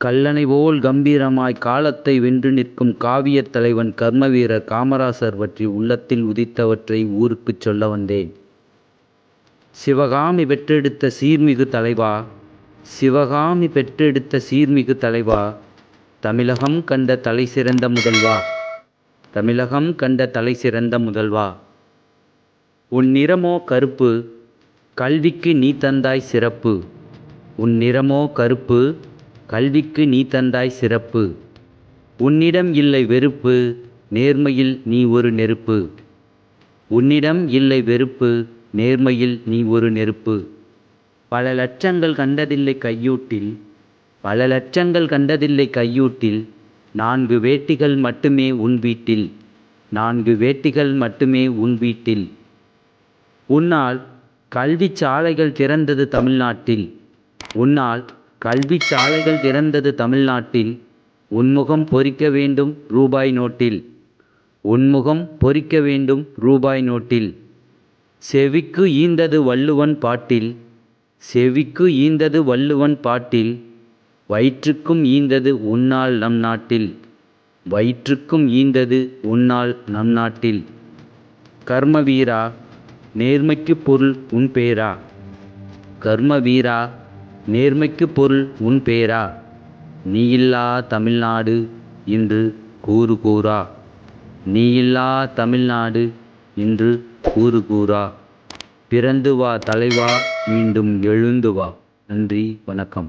கல்லணை போல் கம்பீரமாய் காலத்தை வென்று நிற்கும் காவியத் தலைவன் கர்மவீரர் காமராசர் பற்றி உள்ளத்தில் உதித்தவற்றை ஊருக்குச் சொல்ல வந்தேன். சிவகாமி பெற்றெடுத்த சீர்மிகு தலைவா சிவகாமி பெற்றெடுத்த சீர்மிகு தலைவா தமிழகம் கண்ட தலைசிறந்த முதல்வா தமிழகம் கண்ட தலைசிறந்த முதல்வா உன் நிறமோ கறுப்பு கல்விக்கு நீ தந்தாய் சிறப்பு உன் நிறமோ கறுப்பு கல்விக்கு நீ தந்தாய் சிறப்பு. உன்னிடம் இல்லை வெறுப்பு நேர்மையில் நீ ஒரு நெருப்பு. உன்னிடம் இல்லை வெறுப்பு நேர்மையில் நீ ஒரு நெருப்பு. பல லட்சங்கள் கண்டதில்லை கையூட்டில் பல லட்சங்கள் கண்டதில்லை கையூட்டில் நான்கு வேட்டிகள் மட்டுமே உன் வீட்டில் நான்கு வேட்டிகள் மட்டுமே உன் வீட்டில். உன்னால் கல்வி சாலைகள் திறந்தது தமிழ்நாட்டில். உன்னால் கல்விச் சாலைகள் திறந்தது தமிழ்நாட்டில். உன்முகம் பொறிக்க வேண்டும் ரூபாய் நோட்டில். உன்முகம் பொறிக்க வேண்டும் ரூபாய் நோட்டில். செவிக்கு ஈந்தது வள்ளுவன் பாட்டில். செவிக்கு ஈந்தது வள்ளுவன் பாட்டில். வயிற்றுக்கும் ஈந்தது உன்னால் நம் நாட்டில். வயிற்றுக்கும் ஈந்தது உன்னால் நம் நாட்டில். கர்மவீரா நேர்மைக்கு பொருள் உன் பேரா. கர்மவீரா நேர்மைக்கு பொருள் உன் பேரா? நீயில்லா தமிழ்நாடு இன்று கூறு கூறா நீயில்லா தமிழ்நாடு இன்று கூறு கூறா பிறந்து வா தலைவா மீண்டும் எழுந்து வா. நன்றி வணக்கம்.